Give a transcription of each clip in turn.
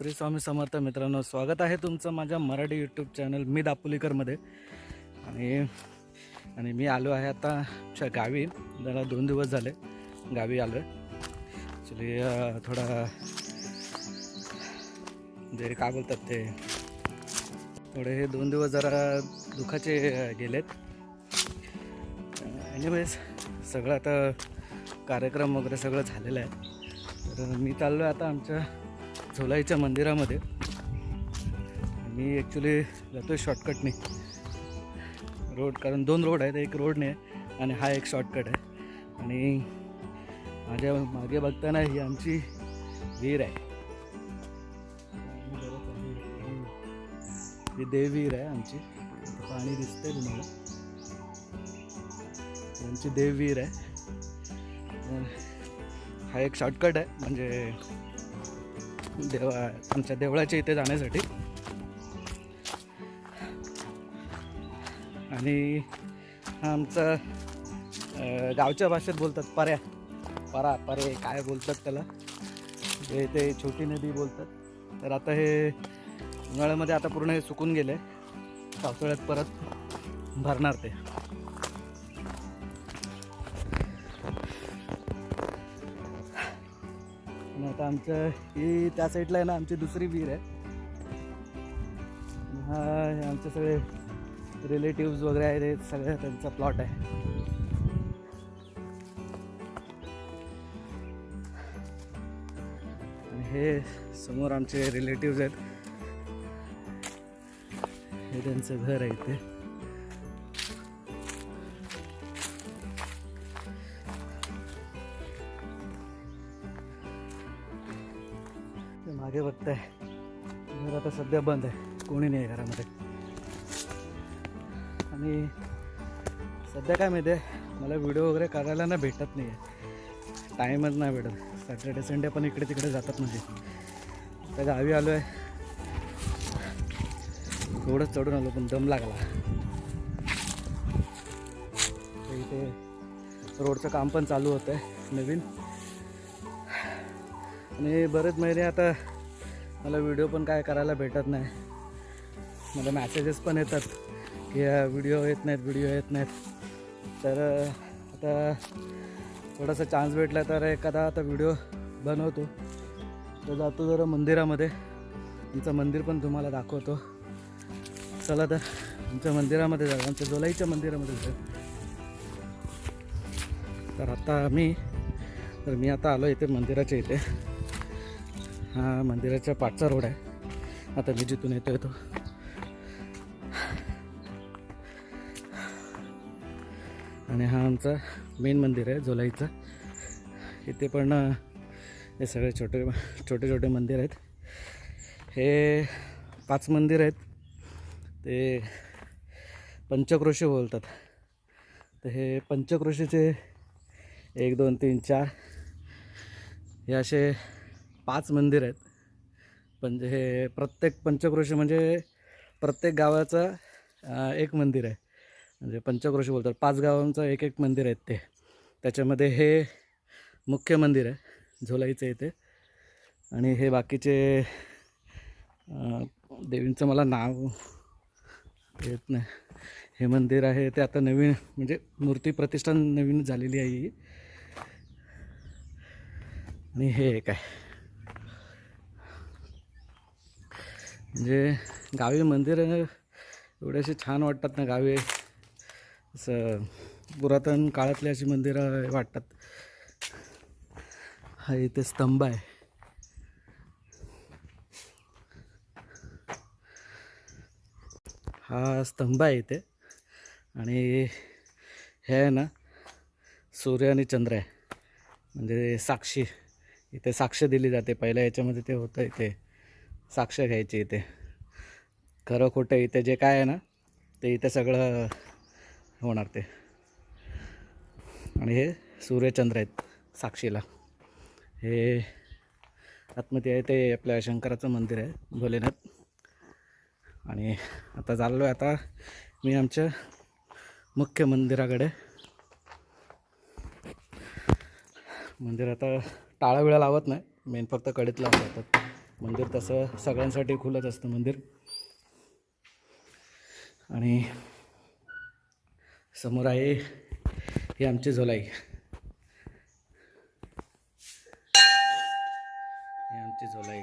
श्री स्वामी समर्थ मित्रांनो स्वागत आहे तुमचं माझ्या मराठी यूट्यूब चॅनल मी दापोलीकरमध्ये. आणि आणि मी आलो आहे आता आमच्या गावी. जरा दोन दिवस झाले गावी आलो आहे ॲक्च्युली थोडा जे काय बोलतात ते थोडे हे दोन दिवस जरा दुखाचे गेलेत. एनिवेज सगळं आता कार्यक्रम वगैरे सगळं झालेलं आहे. तर मी चाललो आहे आता आमच्या झोलाईच्या मंदिरामध्ये. मी ॲक्च्युली जातो आहे शॉर्टकटने रोड कारण दोन रोड आहेत एक रोडने आहे आणि हा एक शॉर्टकट आहे. आणि माझ्या मागे बघताना ही आमची विहीर आहे. ही देववीर आहे आमची. पाणी दिसतंय तुम्हाला. आमची देववीर आहे. हा एक शॉर्टकट आहे म्हणजे देवा आमच्या देवळाच्या इथे जाण्यासाठी. आणि हा आमचा गावच्या भाषेत बोलतात पर्या परा परे काय बोलतात त्याला? जे ते छोटी नदी बोलतात. तर आता हे उन्हाळ्यामध्ये आता पूर्ण हे सुकून गेले पावसाळ्यात परत भरणार ते. आमचं ही त्या साईडला आहे ना आमची दुसरी विहीर आहे. हा हे आमचे सगळे रिलेटिव्ज वगैरे आहेत हे सगळं त्यांचा प्लॉट आहे. हे समोर आमचे रिलेटिव्ह आहेत. हे त्यांचं घर आहे इथे. ते मागे बघताय. घर आता सध्या बंद आहे. कोणी नाही आहे घरामध्ये. आणि सध्या काय माहिती आहे? मला व्हिडिओ वगैरे करायला ना भेटत नाही आहे टाईमच नाही भेटत. सॅटर्डे संडे पण इकडे तिकडे जातात म्हणजे. त्या गावी आलो आहे थोडंच चढून आलो पण दम लागला. इथे रोडचं काम पण चालू होतं आहे नवीन. आणि बरेच महिने आता मला व्हिडिओ पण काय करायला भेटत नाही. मला मॅसेजेस पण येतात की व्हिडिओ येत नाहीत व्हिडिओ येत नाहीत. तर आता थोडासा चान्स भेटला तर एखादा आता व्हिडिओ बनवतो. तर जातो जरा मंदिरामध्ये. आमचं मंदिर पण तुम्हाला दाखवतो. चला तर आमच्या मंदिरामध्ये जाऊ. आमच्या जोलाईच्या मंदिरामध्ये जाऊ. तर आता मी तर मी आता आलो इथे मंदिराच्या इथे. हा मंदिराच्या पाठचा रोड आहे. आता मी जिथून येतो येतो आणि हा आमचा मेन मंदिर आहे जोलाईचा इथे पण हे सगळे छोटे छोटे छोटे मंदिर आहेत. हे पाच मंदिर आहेत. ते पंचक्रोशी बोलतात. तर हे पंचक्रोशीचे एक दोन तीन चार हे असे पाच मंदिर आहेत. पण हे प्रत्येक पंचक्रोशी म्हणजे प्रत्येक गावाचं एक मंदिर आहे. म्हणजे पंचक्रोशी बोलतात. पाच गावांचं एक एक मंदिर आहेत ते. त्याच्यामध्ये हे मुख्य मंदिर आहे झोलाईचं इथे. आणि हे बाकीचे देवींचं मला नाव येत नाही. हे मंदिर आहे ते आता नवीन म्हणजे मूर्ती प्रतिष्ठान नवीन झालेली आहे ही. आणि हे एक आहे. म्हणजे गावी मंदिरं एवढे असे छान वाटतात ना गावी. असं पुरातन काळातली अशी मंदिरं वाटतात. हा इथे स्तंभ आहे. हा स्तंभ आहे इथे. आणि हे आहे ना सूर्य आणि चंद्र आहे. म्हणजे साक्षी. इथे साक्ष दिली जाते. पहिल्या याच्यामध्ये ते होतं इथे. साक्ष घ्यायची इथे. खरं खोटं इथे जे काय आहे ना ते इथे सगळं होणार ते. आणि हे सूर्यचंद्र आहेत साक्षीला. हे आतमध्ये आहे ते आपल्या शंकराचं मंदिर आहे भोलेनाथ. आणि आता चाललो आहे आता मी आमच्या मुख्य मंदिराकडे. मंदिर आता टाळा लावत नाही मेन फक्त कडेत लावतात. मंदिर तसं सगळ्यांसाठी खुलत असतं मंदिर. आणि समोर आहे ही आमची झोलाई. ही आमची झोलाई.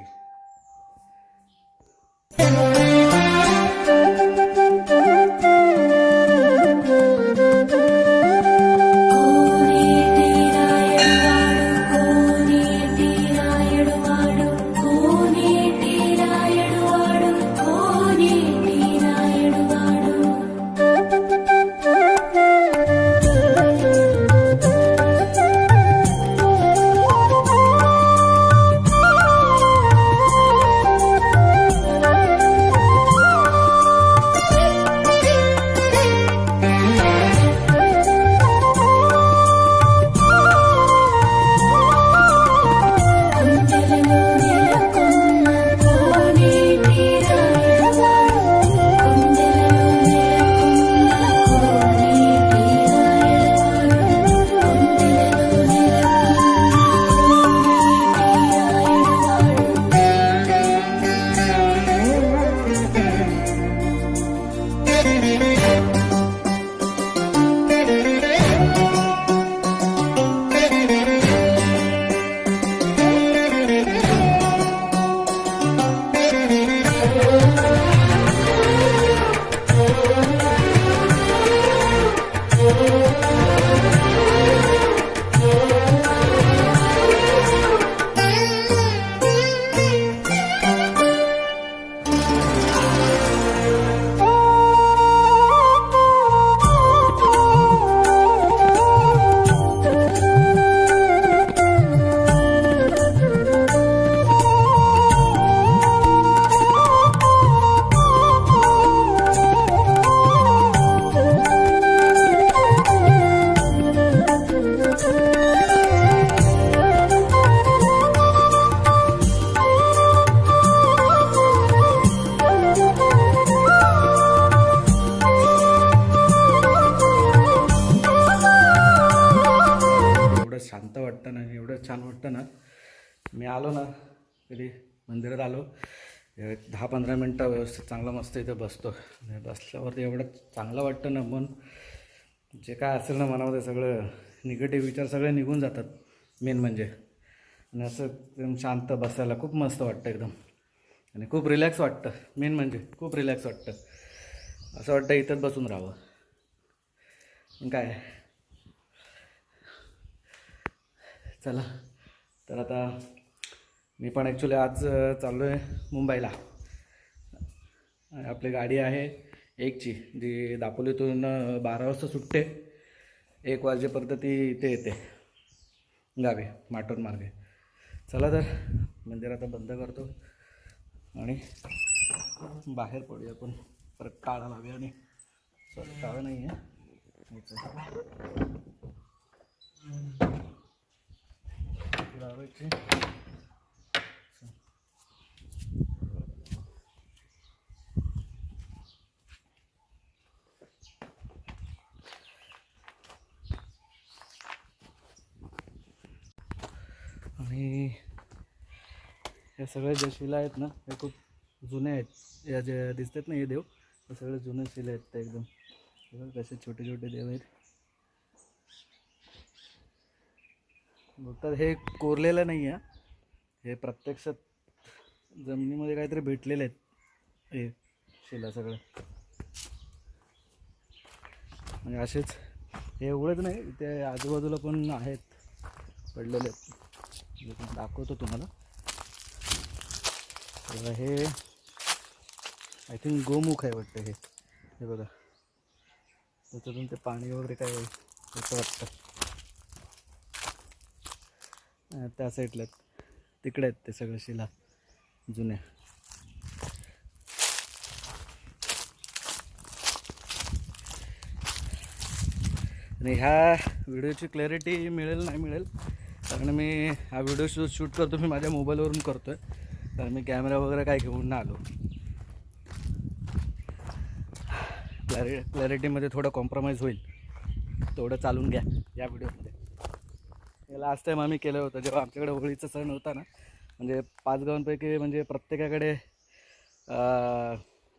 आलो. दहा पंधरा मिनटं व्यवस्थित चांगलं मस्त इथं बसतो. बसल्यावरती एवढं चांगलं वाटतं ना मन जे काय असेल ना मनामध्ये सगळं निगेटिव्ह विचार सगळे निघून जातात. मेन म्हणजे. आणि असं एकदम शांत बसायला खूप मस्त वाटतं एकदम. आणि खूप रिलॅक्स वाटतं. मेन म्हणजे खूप रिलॅक्स वाटतं. असं वाटतं इथंच बसून राहावं. काय? चला. तर आता मी पण ॲक्च्युली आज चाललो आहे मुंबईला. आपली गाडी आहे एकची जी दापोलीतून बारा वाजता सुटते. एक वाजेपर्यंत ती इथे येते गावी माटोन मार्गे. चला तर मंदिर आता बंद करतो. आणि बाहेर पडूया आपण. परत टाळा लावूया आणि सॉरी टाळा नाही आहे. लावायची आणि हे सगळे ज्या शिला आहेत ना हे खूप जुने आहेत. या जे दिसतात ना हे देव हे सगळे जुने शिले आहेत ते एकदम. कसे छोटे छोटे देव आहेत. बघतात हे कोरलेलं नाही आहे. हे प्रत्यक्षात जमिनीमध्ये काहीतरी भेटलेले आहेत. हे शिला सगळे. म्हणजे असेच हे एवढंच नाही ते आजूबाजूला पण आहेत पडलेले आहेत. दाखवतो तुम्हाला. हे. आय थिंक गोमुख आहे वाटतं हे. हे बघा. त्याच्यातून ते पाणी वगैरे काय असं वाटतं. त्या साईडला आहेत. तिकडे आहेत ते सगळे शिला जुन्या. आणि ह्या व्हिडिओची क्लॅरिटी मिळेल नाही मिळेल. कारण मी हा व्हिडिओ शूट शूट करतो मी माझ्या मोबाईलवरून करतो आहे तर मी कॅमेरा वगैरे काय घेऊन आलो. क्लॅरि क्लॅरिटीमध्ये थोडं कॉम्प्रोमाइज होईल. तेवढं चालून घ्या या व्हिडिओमध्ये. लास्ट टाईम आम्ही केलं होतं जेव्हा आमच्याकडे होळीचा सण होता ना म्हणजे पाच गावांपैकी म्हणजे प्रत्येकाकडे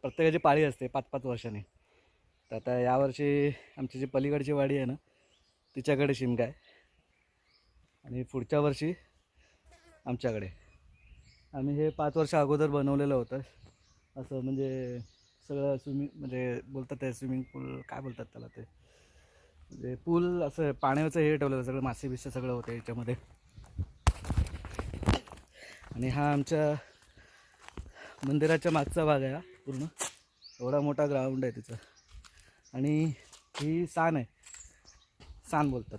प्रत्येकाची पाळी असते पाच पाच वर्षांनी. तर आता यावर्षी आमची जी पलीकडची वाडी आहे ना तिच्याकडे शिमगा आहे. आणि पुढच्या वर्षी आमच्याकडे. आम्ही हे पाच वर्ष अगोदर बनवलेलं होतं. असं म्हणजे सगळं स्विमिंग म्हणजे बोलतात ते स्विमिंग पूल काय बोलतात त्याला ते? म्हणजे पूल असं पाण्याचं हे ठेवलेलं सगळं मासे बिसे सगळं होतं याच्यामध्ये. आणि हा आमच्या मंदिराच्या मागचा भाग आहे हा पूर्ण. एवढा मोठा ग्राउंड आहे तिचं आणि ही सान आहे. सान बोलतात.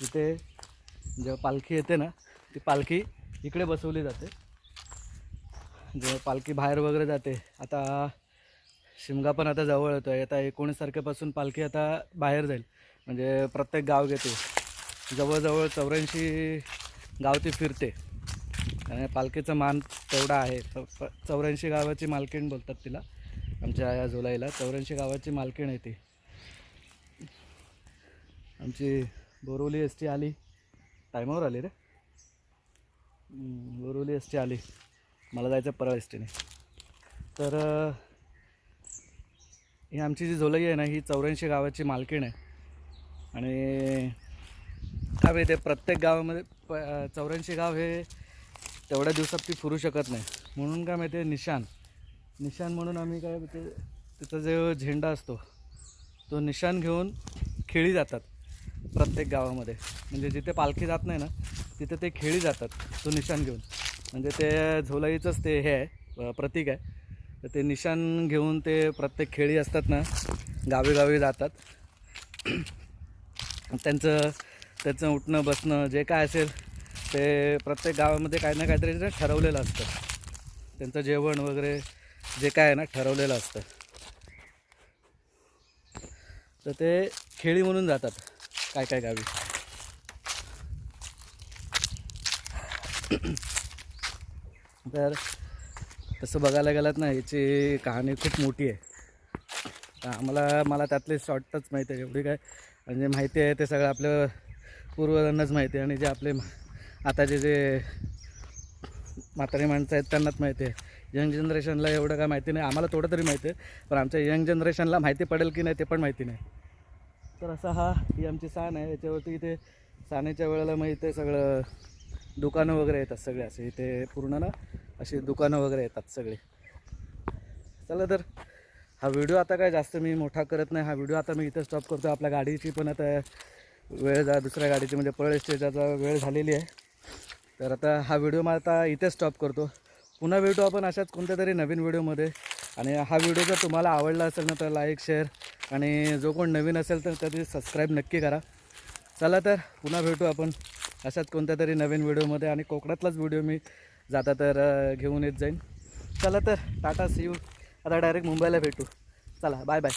तिथे जेव्हा पालखी येते ना ती पालखी इकडे बसवली जाते. जेव्हा पालखी बाहेर वगैरे जाते आता शिमगा पण आता जवळ येतो आहे आता एकोणीस तारखेपासून पालखी आता बाहेर जाईल. म्हणजे प्रत्येक गाव घेते. जवळजवळ चौऱ्याऐंशी गाव ती फिरते. आणि पालखीचं मान तेवढा आहे. प- चौऱ्याऐंशी गावाची मालकीण बोलतात तिला आमच्या या जुलैला. चौऱ्याऐंशी गावाची मालकीण आहे ती. आमची बोरवली एस टी आली. टायमावर आली रे. बोरवली एस टी आली. मला जायचं परळ एस टीने तर ही आमची जी झोलई आहे ना ही चौऱ्याऐंशी गावाची मालकीण आहे. आणि काय माहिती आहे प्रत्येक गावामध्ये प चौऱ्याऐंशी गाव हे तेवढ्या दिवसात ती फिरू शकत नाही. म्हणून काय माहिती आहे निशान. निशान म्हणून आम्ही काय ते तिथं जो झेंडा असतो तो निशान घेऊन खेळी जातात. प्रत्येक गावामध्ये. म्हणजे जिथे पालखी जात नाही ना तिथे ते खेळी जातात तो निशाण घेऊन. म्हणजे ते झोलाईचंच ते हे आहे प्रतीक आहे. तर ते निशाण घेऊन ते प्रत्येक खेळी असतात ना गावी गावी जातात. त्यांचं त्याचं उठणं बसणं जे काय असेल ते प्रत्येक गावामध्ये काही ना काहीतरी ठरवलेलं असतं. त्यांचं जेवण वगैरे जे काय आहे ना ठरवलेलं असतं. तर ते खेळी म्हणून जातात. काय काय गावी? तर तसं बघायला गेलात ना याची कहाणी खूप मोठी आहे. आम्हाला मला त्यातले शॉर्टच माहिती आहे. एवढी काय म्हणजे माहिती आहे ते सगळं आपलं पूर्वजांनाच माहिती आहे. आणि जे आपले आताचे जे म्हातारी माणसं आहेत त्यांनाच माहिती आहे. यंग जनरेशनला एवढं काय माहिती नाही. आम्हाला थोडं तरी माहिती आहे पण आमच्या यंग जनरेशनला माहिती पडेल की नाही ते पण माहिती नाही. तर असा हा ही आमची साण आहे. याच्यावरती इथे सानेच्या वेळेला मग इथे सगळं दुकानं वगैरे येतात सगळे असे. इथे पूर्ण ना अशी दुकानं वगैरे येतात सगळे. चला तर हा व्हिडिओ आता काय जास्त मी मोठा करत नाही. हा व्हिडिओ आता मी इथे स्टॉप करतो आपल्या गाडीची पण आता वेळ जा दुसऱ्या गाडीची म्हणजे पळ स्टेजाचा वेळ झालेली आहे. तर आता हा व्हिडिओ मला आता इथे स्टॉप करतो. पुन्हा भेटू आपण अशाच कोणत्या तरी नवीन व्हिडिओमध्ये. आणि हा व्हिडिओ जर तुम्हाला आवडला असेल ना तर लाईक शेअर आणि जो कोण नवीन असेल तर त्याची सबस्क्राईब नक्की करा. चला तर पुन्हा भेटू आपण अशाच कोणत्या तरी नवीन व्हिडिओमध्ये आणि कोकणातलाच व्हिडिओ मी जाता तर घेऊन येत जाईन. चला तर टाटा सी यू आता डायरेक्ट मुंबईला भेटू. चला बाय बाय